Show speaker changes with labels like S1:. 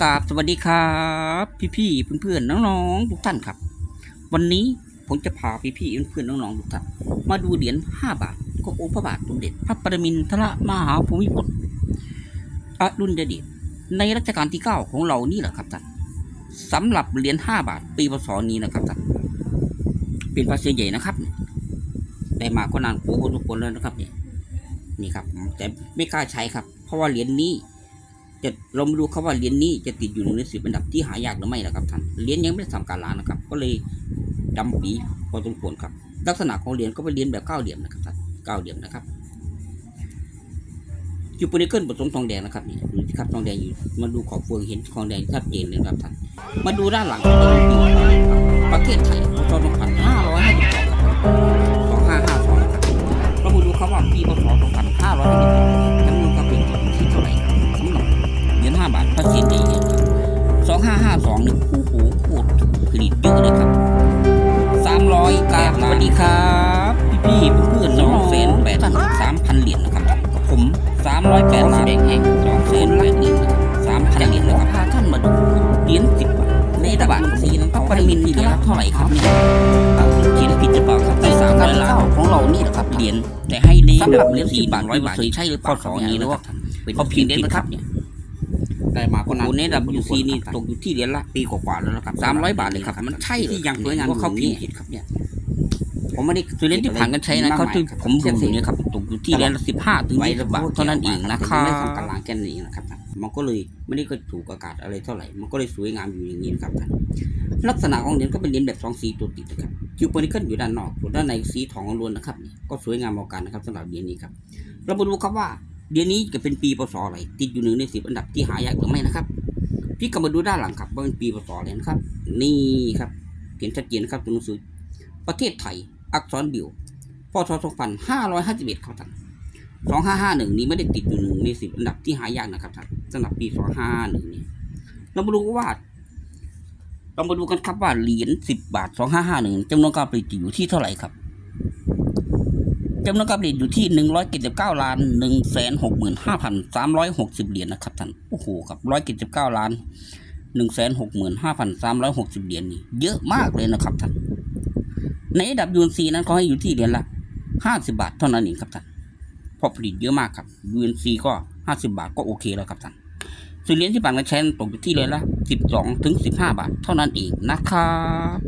S1: กราบสวัสดีครับ พี่ๆเพื่อนๆน้องๆทุกท่านครับ วันนี้ผมจะพาพี่ๆเพื่อนๆน้องๆทุกท่านมาดูเหรียญ5บาทขององค์พระบาทสมเด็จพระปรมินทรมหาภูมิพลอดุลยเดชในรัชกาลที่9ของเรานี่แหละครับท่านสำหรับเหรียญ5บาทปีพศนี้นะครับท่านเป็นพระเสีใหญ่นะครับได้มาก็นานโอ้โหทุกคนแล้วนะครับเนี่ยนี่ครับแต่ไม่กล้าใช้ครับ เพราะว่าเหรียญนี้ จะเราไม่รู้ครับว่าเหรียญนี้จะติดอยู่ในสิบอันดับที่หายากหรือไม่นะครับท่านเหรียญยังไม่ได้ทำการล้างนะครับ ก็เลยดำปีพอสมควรครับ ลักษณะของเหรียญก็เป็นเหรียญแบบเก้าเหลี่ยมนะครับท่านเก้าเหลี่ยมนะครับอยู่บนนี้เกิลผสมทองแดงนะครับนี่ดูสิครับทองแดงอยู่มาดูขอบเฟืองเห็นทองแดงชัดเจนเลยครับท่านมาดูด้านหลังของเหรียญปีประเทศไทยพศ2552ครับ2552ครับเรามาดูครับว่าปีพศ2552 ยญห้าบาทพระสินในเหรียญสองห้าห้าสองหนึ่งโอ้โหโคตรผลิตเยอะเลยครับสามร้อยกราบสวัสดีครับ พี่พี่เพื่อนๆสองแสนแปดสามพันเหรียญนะครับกับผมสามร้อยแปดล้านแดงแห้งสองแสนแปดเหรียญสามพันเหรียญนะครับพาท่านมาดูเหรียญสิบบาทในตบาทสีนั้นพระปรมินทรเท่าไหร่ครับเนี่ยเขียนผิดหรือเปล่าครับในสามร้อยล้านของเรานี่แหละครับเหรียญแต่ให้ในสำหรับเหรียญสี่บาทร้อยบาทใช่หรือเปล่าสองนี้หรือว่าเขาพิมพ์ผิดครับเนี่ย ได้มาก็นานใน WC นี่ตกอยู่ที่เหรียญละปีกว่าๆแล้วนะครับสามร้อยบาทเลยครับ มันใช่ที่ยังสวยงามว่าเขาพิมพ์ผิดครับเนี่ยผมไม่ได้คือเหรียญที่ผ่านกันใช้นะเขาที่ผมดูอยู่เนี่ยครับตกอยู่ที่เหรียญละสิบห้าถึงยี่สิบบาทเท่านั้นเองนะครับไม่ทำการล้างแค่นี้นะครับมันก็เลยไม่ได้ก็ถูกอากาศอะไรเท่าไหร่ มันก็เลยสวยงามอยู่อย่างนี้นะครับท่านลักษณะของเหรียญก็เป็นเหรียญแบบสองสีตัวติดนะครับคิวโปนิเคิลอยู่ด้านนอกส่วนด้านในสีทองล้วนนะครับนี่ก็สวยงามเอากันนะครับสำหรับเหรียญนี้ครับเรามาดูครับว่า เดือนนี้จะเป็นปีพศอะไรติดอยู่หนึ่งในสิบอันดับที่หายากหรือไม่นะครับ พี่ก็มาดูด้านหลังครับว่าเป็นปีพศอะไรนะครับ นี่ครับเห็นชัดเจนนะครับตัวหนังสือประเทศไทย อักษรเดี่ยวพศสองพันห้าร้อยห้าสิบเอ็ดครับท่านสองห้าห้าหนึ่งนี้ไม่ได้ติดอยู่หนึ่งในสิบอันดับที่หายากนะครับท่านสำหรับปีสองห้าหนึ่งนี้เรามาดูว่าเรามาดูกันครับว่าเหรียญสิบบาทสองห้าห้าหนึ่งจำนวนการผลิตอยู่ที่เท่าไหร่ครับ จำนวนการผลิตอยู่ที่หนึ่งร้อยเจ็ดสิบเก้าล้านหนึ่งแสนหกหมื่นห้าพันสามร้อยหกสิบเหรียญนะครับท่านโอ้โหครับร้อยเจ็ดสิบเก้าล้านหนึ่งแสนหกหมื่นห้าพันสามร้อยหกสิบเหรียญนี่เยอะมากเลยนะครับท่านในระดับยูนซีนั้นเขาให้อยู่ที่เหรียญละห้าสิบบาทเท่านั้นเองครับท่านเพราะผลิตเยอะมากครับยูนซีก็ห้าสิบาทก็โอเคแล้วครับท่านส่วนเหรียญที่ผ่านการใช้ตกอยู่ที่เหรียญละสิบสองถึงสิบห้าบาทเท่านั้นเองนะครับ